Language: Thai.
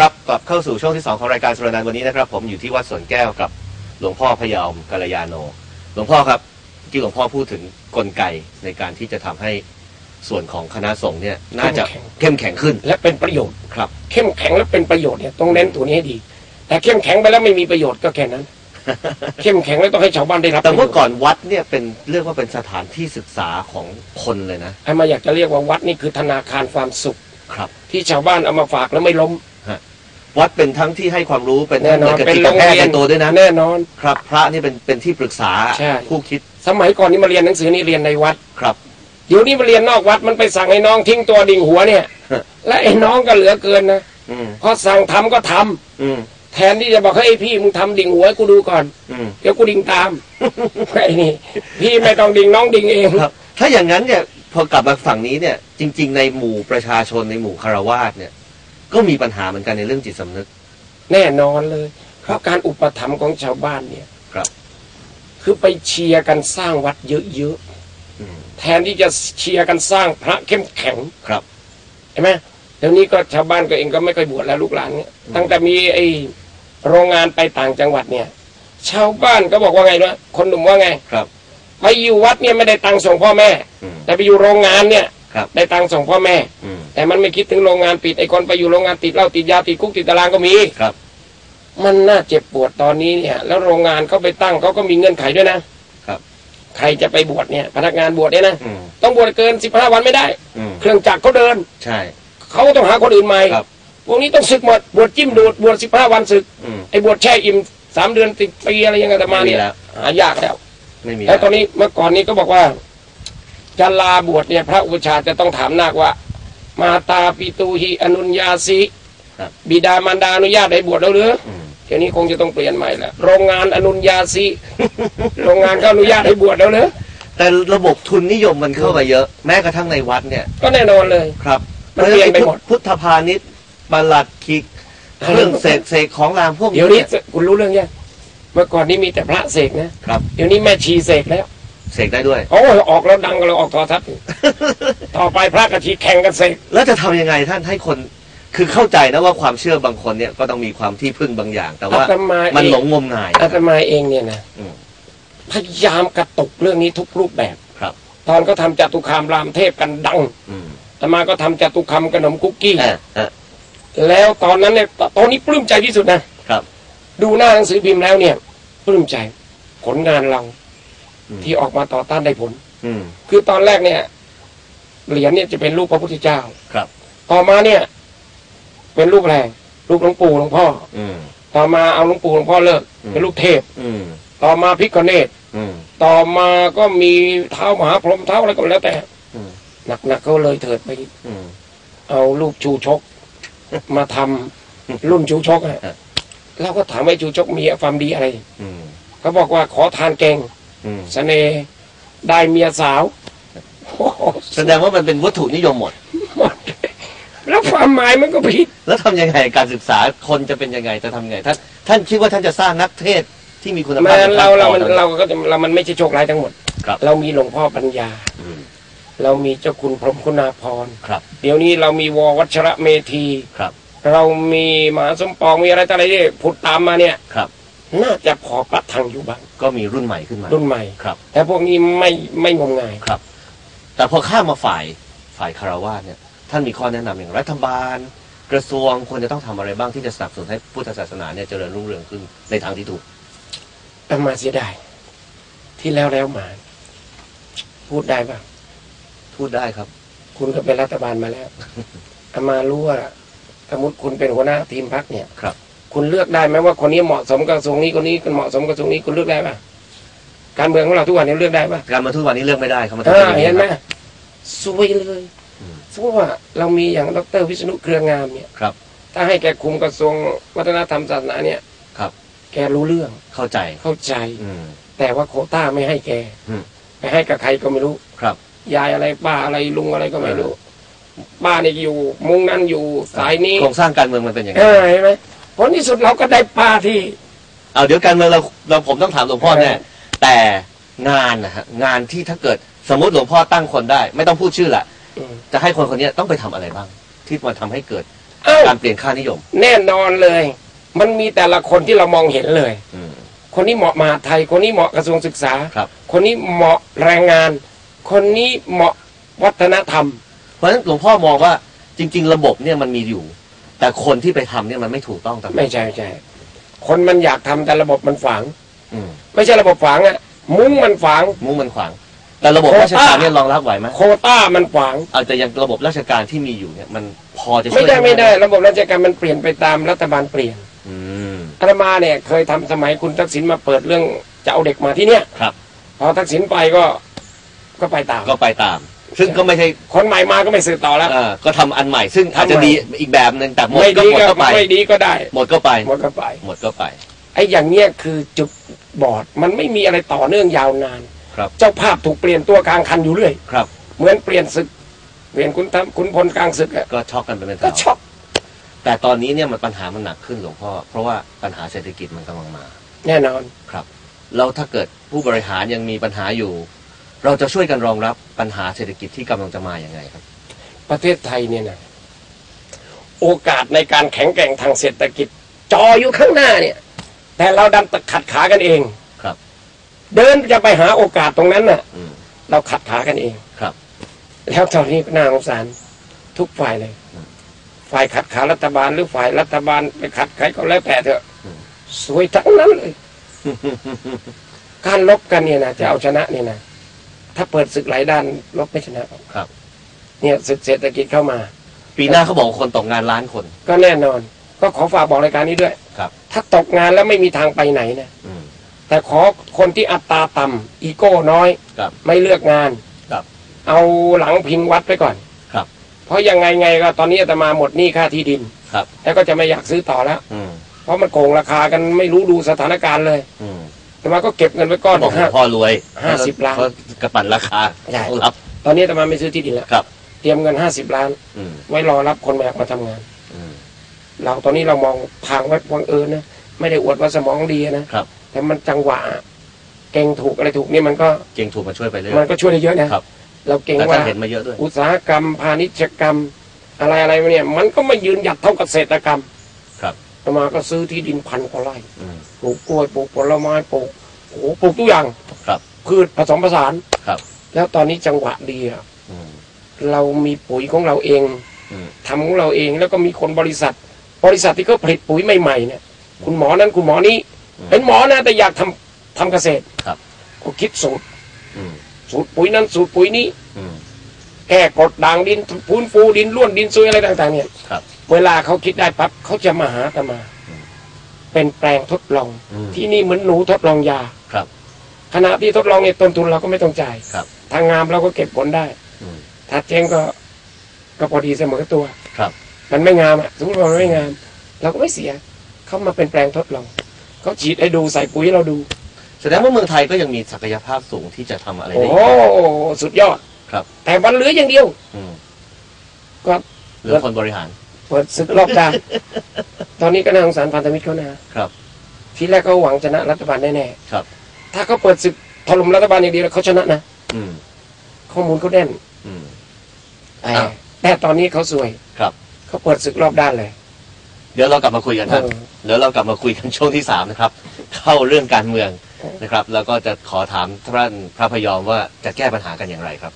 ครับกลับเข้าสู่ช่วงที่ 2 ของรายการสุรนันท์วันนี้นะครับ ผมอยู่ที่วัดสวนแก้วกับหลวงพ่อพยอมกัลยาโน หลวงพ่อครับเมื่อที่หลวงพ่อพูดถึงกลไกในการที่จะทำให้ส่วนของคณะสงฆ์เนี่ยน่าจะเข้มแข็งขึ้นและเป็นประโยชน์ครับ เข้มแข็งและเป็นประโยชน์เนี่ยต้องเน้นตัวนี้ให้ดี แต่เข้มแข็งไปแล้วไม่มีประโยชน์ก็แค่นั้น เข้มแข็งแล้วต้องให้ชาวบ้านได้รับแต่เมื่อประโยชน์ก่อนวัดเนี่ยเป็นเรียกว่าเป็นสถานที่ศึกษาของคนเลยนะไอ้มาอยากจะเรียกว่าวัดนี่คือธนาคารความสุขครับ ที่ชาวบ้านเอามาฝากแล้วไม่ล้ม วัดเป็นทั้งที่ให้ความรู้เป็นแน่ทั้งนอนเหมือนกับเป็นจิโรตงแพทย์เรียในนตัวด้วยนะแน่นอน ครับ พระนี่เป็นเป็นที่ปรึกษาใช่ผู้คิดสมัยก่อนนี่มาเรียนหนังสือนี่เรียนในวัดครับ เดี๋ยวนี้มาเรียนนอกวัดมันไปสั่งให้น้องทิ้งตัวดิ่งหัวเนี่ย ฮะ และไอ้น้องก็เหลือเกินนะอืมพอสั่งทำก็ทำอืมแทนที่จะบอกให้ยไอ้พี่มึงทำดิ่งหัวให้กูดูก่อนอืม เดี๋ยวกูดิ่งตาม ไอ้นี่พี่ไม่ต้องดิ่งน้องดิ่งเองครับถ้าอย่างนั้นเนี่ยพอกลับมาฝั่งนี้เนี่ยจริง ๆ ในหมู่ประชาชนในหมู่คารวาสเนี่ย ก็มีปัญหาเหมือนกันในเรื่องจิตสำนึก แน่นอนเลย เพราะการอุปถัมภ์ของชาวบ้านเนี่ยครับ คือไปเชียร์กันสร้างวัดเยอะอืมๆแทนที่จะเชียร์กันสร้างพระเข้มแข็งครับเห็นไหมเดี๋ยวนี้ก็ชาวบ้านก็เองก็ไม่ค่อยบวชแล้วลูกหลานเนี่ยตั้งแต่มีไอ้โรงงานไปต่างจังหวัดเนี่ย ชาวบ้านก็บอกว่าไงนะคนหนุ่มว่าไงครับไปอยู่วัดเนี่ยไม่ได้ตังค์ส่งพ่อแม่อืมแต่ไปอยู่โรงงานเนี่ย ครับ ได้ตังค์ส่งพ่อแม่ อืมแต่มันไม่คิดถึงโรงงานปิดไอ้คนไปอยู่โรงงานติดเหล้าติดยาติดคุกติดตารางก็มี ครับมันน่าเจ็บปวดตอนนี้เนี่ย แล้วโรงงานเขาไปตั้งเขาก็มีเงื่อนไขด้วยนะครับ ใครจะไปบวชเนี่ย พนักงานบวชเนี่ยนะอืมต้องบวชเกินสิบห้าวันไม่ได้ อืมเครื่องจักรเขาเดินใช่ เขาก็ต้องหาคนอื่นใหม่ครับ พวกนี้ต้องศึกหมดบวชจิ้มดูดบวชสิบห้าวันศึกอืม ไอ้บวชแช่อิ่มสามเดือนติดปีอะไรอยังไงแต่มาไม่มีเนี่ยแล้ว หายากแล้วไม่มีแล้วตอนนี้เมื่อก่อนนี้ก็บอกว่า จะลาบวชเนี่ยพระอุปชฌาย์จะต้องถามนาคว่า มาตาปิตูหิอนุญญาสิครับบิดามารดาอนุญาตให้บวชแล้วหรืออืมเดี๋ยวนี้คงจะต้องเปลี่ยนใหม่แล้วโรงงานอนุญญาสิโรงงานก็อนุญาตให้บวชแล้วเนอะแต่ระบบทุนนิยมมันเข้ามาเยอะ แม้กระทั่งในวัดเนี่ย ก็แน่นอนเลยครับมันเปลี่ยนไปหมดพุทธพาณิชย์ประหลัดคิกเครื่องเสกเสกของรามพวกเดี๋ยวนี้เนี่ยคุณรู้เรื่องยังเมื่อก่อนนี้มีแต่พระเสกนะครับ เดี๋ยวนี้แม่ชีเสกแล้ว เสกได้ด้วย โอ้ยออกแล้วดังกันเราออกโทอทัศน์ ต่อไปพระกับชีแข่งกันเสกแล้วจะทำยังไงท่านให้คนคือเข้าใจนะว่าความเชื่อบางคนเนี่ยก็ต้องมีความที่พึ่งบางอย่าง แต่ว่าอาตมามันเองหลงงมงายอาตมาเองเนี่ยนะอืมพยายามกระตุกเรื่องนี้ทุกรูปแบบครับ ตอนก็ทำจตุคามรามเทพกันดังอืมอาตมาก็ทำจตุคามขนมคุกกี้เอ่าอ่าแล้วตอนนั้นเนี่ยตตอนนี้ปลื้มใจที่สุดนะครับ ดูหน้าหนังสือพิมพ์แล้วเนี่ยปลื้มใจผลงานเราอืม ที่ออกมาต่อต้านได้ผล อืม คือตอนแรกเนี่ย เหรียญเนี่ยจะเป็นรูปพระพุทธเจ้า ครับ ต่อมาเนี่ย เป็นรูปอะไรรูปหลวงปู่หลวงพ่อ อืม ต่อมาเอาหลวงปู่หลวงพ่อเลิก อืม เป็นรูปเทพ อืม ต่อมาพิกเนตอืม ต่อมาก็มีเท้ามหาพรหมเท้าอะไรก็แล้วแต่อืม หนักๆก็เลยเถิดไป อืม เอารูปชูชก มาทำรุ่นชูชกอะครับ เราก็ถามว่าชูชกมีความดีอะไร อืม เขาบอกว่าขอทานเก่ง อืม เสน่ห์ได้เมียสาวโอ้โหแสดงว่ามันเป็นวัตถุนิยมหมด หมดแล้วความหมายมันก็ผิด แล้วทำยังไงการศึกษาคนจะเป็นยังไงจะทำยังไงท่านท่านคิดว่าท่านจะสร้างนักเทศน์ที่มีคุณแม้ภาพในเราเรากมันต่อเราก็จะเรามันไม่ใช่โชคร้ายทั้งหมด ครับ เรามีหลวงพ่อปัญญา อืม เรามีเจ้าคุณพรหมคุณาภรณ์ครับ เดี๋ยวนี้เรามีววัชระเมธี ครับ เรามีมหาสมปองมีอะไรต่ออะไรที่ผุดตามมาเนี่ย ครับ น่าจะพอประทังอยู่บ้างก็มีรุ่นใหม่ขึ้นมารุ่นใหม่ครับ แต่พวกนี้ไม่ไม่งมงายครับ แต่พอข้ามมาฝ่ายฝ่ายคารวะเนี่ย ท่านมีข้อแนะนำอย่างรัฐบาล กระทรวงควรจะต้องทำอะไรบ้างที่จะสนับสนุนให้พุทธศาสนาเนี่ยเจริญรุ่งเรืองขึ้นในทางที่ถูกอามาเสียดายที่แล้วแล้วมา พูดได้ป่ะพูดได้ครับ คุณก็เป็นรัฐบาลมาแล้วอามารู้ว่าสมมติคุณเป็นหัวหน้าทีมพักเนี่ยครับ คุณเลือกได้ไหมว่าคนนี้เหมาะสมกับกระทรวงนี้คนนี้คนเหมาะสมกับกระทรวงนี้คุณเลือกได้ป่ะการเมืองของเราทุกวันนี้เลือกได้ป่ะการมาทุกวันนี้เลือกไม่ได้ครับมันเอต้องอเป็นอย่างเห็นไหมครับซวยเลยอืมสมมติว่าเรามีอย่างดรวิษณุเครืองามเนี่ยครับ ถ้าให้แกคุมกระทรวงวัฒนธรรมศาสนาเนี่ยครับ แกรู้เรื่องเข้าใจเข้าใจ อืมแต่ว่าโควต้าไม่ให้แกอืมไปให้กับใครก็ไม่รู้ครับยายอะไรป้าอะไรลุงอะไรก็ไม่รู้ป้านี่อยู่ มุงนั้นอยู่สายนี้โครงสร้างการเมืองมันเป็นอย่างเอนั้นอเห็นไหมผ ลที่สุดเราก็ได้ป้าที่ เอาเดี๋ยวการเมืองเราเราผมต้องถามหลวงพ่อแน่เออแต่งานนะฮะงานที่ถ้าเกิดสมมติหลวงพ่อตั้งคนได้ ไม่ต้องพูดชื่อละอืม จะให้คนคนนี้ต้องไปทำอะไรบ้าง ที่มาทำให้เกิดเอ้าการเปลี่ยนค่านิยม แน่นอนเลย มันมีแต่ละคนที่เรามองเห็นเลย อืม คนนี้เหมาะมหาดไทย คนนี้เหมาะกระทรวงศึกษา ครับ คนนี้เหมาะแรงงาน คนนี้เหมาะวัฒนธรรม เพราะฉะนั้นหลวงพ่อมองว่าจริง ๆ ระบบเนี่ยมันมีอยู่ แต่คนที่ไปทำเนี่ยมันไม่ถูกต้องตามไม่ใช่ใช่ คนมันอยากทำแต่ระบบมันฝัง อืมไม่ใช่ระบบฝังอะมุ้งมันฝัง มุ้งมันขวาง แต่ระบบโควต้าราชการเนี่ยรองรับไหวไหมโควต้ามันฝัง เอาแต่ยังระบบราชการที่มีอยู่เนี่ย มันพอจะช่วยไม่ได้หไม่ได้ ระบบราชการมันเปลี่ยนไปตามรัฐบาลเปลี่ยนอืมอาตมาเนี่ยเคยทำสมัยคุณทักษิณมาเปิดเรื่องจะเอาเด็กมาที่เนี่ย ครับ พอทักษิณไปก็ก็ไปตามก็ไปตาม ซึ่งก็ไม่ใช่คนใหม่มาก็ไม่สืบต่อแล้วเอ่อก็ทำอันใหม่ ซึ่งอาจจะทำใหม่ดีอีกแบบหนึ่งแต่หมดไม่ก็ดีหมดก็ก็ไป ไม่ดีก็ได้หมดก็ไป หมดก็ไป หมดก็ไป ไอ้อย่างเงี้ยคือจุดบอดมันไม่มีอะไรต่อเนื่องยาวนาน ครับ เจ้าภาพถูกเปลี่ยนตัวกลางคันอยู่เรื่อย ครับ เหมือนเปลี่ยนศึก เปลี่ยนคุณทำคุณพลกลางศึกอะก็ช็อกกันเป็นก็แถวช็อกแต่ตอนนี้เนี่ยมันปัญหามันหนักขึ้นหลวงพ่อ เพราะว่าปัญหาเศรษฐกิจมันกำลังมา แน่นอน ครับ แล้วถ้าเกิดผู้บริหารยังมีปัญหาอยู่ เราจะช่วยกันรองรับปัญหาเศรษฐกิจที่กำลังจะมาอย่างไงครับ ประเทศไทยเนี่ยนะโอกาสในการแข็งแกร่งทางเศรษฐกิจ จออยู่ข้างหน้าเนี่ย แต่เราดันตะขัดขากันเองครับ เดินจะไปหาโอกาสตรงนั้นน่ะ อืมเราขัดขากันเอง ครับ แล้วตอนนี้น่าสงสารทุกฝ่ายเลย อืมฝ่ายขัดขารัฐบาลหรือฝ่ายรัฐบาลไปขัดใครก็แล้วแต่เถอะอืม สวยทั้งนั้นเลย การลบกันเนี่ยนะจะเอาชนะเนี่ยนะ ถ้าเปิดศึกหลายด้านลบไม่ชนะหรอกครับ เนี่ยศึกเศรษฐกิจเข้ามา ปีหน้าเขาบอกว่าคนตกงานล้านคน ก็แน่นอน ก็ขอฝากบอกรายการนี้ด้วยครับ ถ้าตกงานแล้วไม่มีทางไปไหนนะอืม แต่ขอคนที่อัตราต่ำอีโก้น้อย ครับไม่เลือกงานครับเอาหลังพิงวัดไปก่อนครับเพราะยังไงไงก็ตอนนี้อาตมาหมดหนี้ค่าที่ดินครับ แล้วก็จะไม่อยากซื้อต่อแล้ว อืมเพราะมันโกงราคากันไม่รู้ดูสถานการณ์เลย อืม อาตมาก็เก็บเงินไว้ก้อนบอกหลห้าวงพ่อรวยห้าสิบล้านเพระกระปั่นราคาใช่รับ ตอนนี้อาตมาไม่ซื้อที่ดินแล้วครับ เตรียมเงินห้าสิบล้าน อืมไว้รอรับคนมาอยากมาทำงาน อืม เราตอนนี้เรามองทางไว้วังเอิญนะไม่ได้อวดว่าสมองดีนะครับ แต่มันจังหวะเก่งถูกอะไรถูกนี่มันก็เก่งถูกมาช่วยไปเรื่อย มันก็ช่วยได้เยอะนะครับ เราเก่งแต่ว่า ท่านเห็นมาเยอะด้วย อุตสาหกรรม พาณิชยกรรม อะไรอะไรเนี่ย มันก็ไม่ยืนหยัดเท่าเกษตรกรรมครับอา ตมาก็ซื้อที่ดินพันกว่าไร่อืมปลูกกล้วยปลูกผลไม้ปลูกโอ้โหปลูกทุกอย่างครับ พืชผสมผสานครับ แล้วตอนนี้จังหวะดีอะอืมเรามีปุ๋ยของเราเองอืมทำของเราเองแล้วก็มีคนบริษัท บริษัทที่เขาผลิตปุ๋ยใหม่ๆเนี่ย คุณหมอนั้นคุณหมอนี้อืมเป็นหมอนะแต่อยากทำทำเกษตรครับก็คิดสูตรอืมสูตรปุ๋ยนั้นสูตรปุ๋ยนี้อืมแก้กรดด่างดินพูนฟูดินล้วนดินซุยอะไรต่าง ๆ เนี่ยครับ เวลาเขาคิดได้ปั๊บเขาจะมาหาอาตมาอืมเป็นแปลงทดลองอืมที่นี่เหมือนหนูทดลองยาครับขณะที่ทดลองเนี่ยต้นทุนเราก็ไม่ต้องจ่ายครับ ทางงามเราก็เก็บผลได้อืมถ้าเจ๊งก็ก็พอดีเสมอตัวครับ มันไม่งามอะสมมติว่ามันไม่งาม เราก็ไม่เสีย เขามาเป็นแปลงทดลองเขาฉีดให้ดูใส่ปุ๋ยให้เราดู แสดงว่าเมืองไทยก็ยังมีศักยภาพสูงที่จะทำอะไรโอ้ได้โหอีกสุดยอดครับ แต่วันเหลืออย่างเดียวอืมก็เรื่องคนบริหาร เปิดศึกรอบด้านตอนนี้ก็น่าสงสารพันธมิตรเขานะครับ ทีแรกเขาหวังชนะรัฐบาลแน่ครับๆถ้าเขาเปิดศึกถล่มรัฐบาลอย่างเดียวแล้วเขาชนะนะอืมข้อมูลเขาแน่นอืมแต่อ้าวแต่ตอนนี้เขาสวยครับ เขาเปิดศึกรอบด้านเลย เดี๋ยวเรากลับมาคุยกันครับ เออเดี๋ยวเรากลับมาคุยกันช่วงที่สามนะครับ เข้าเรื่องการเมืองนะครับ แล้วก็จะขอถามท่านพระพยอมว่าจะแก้ปัญหากันอย่างไรครับ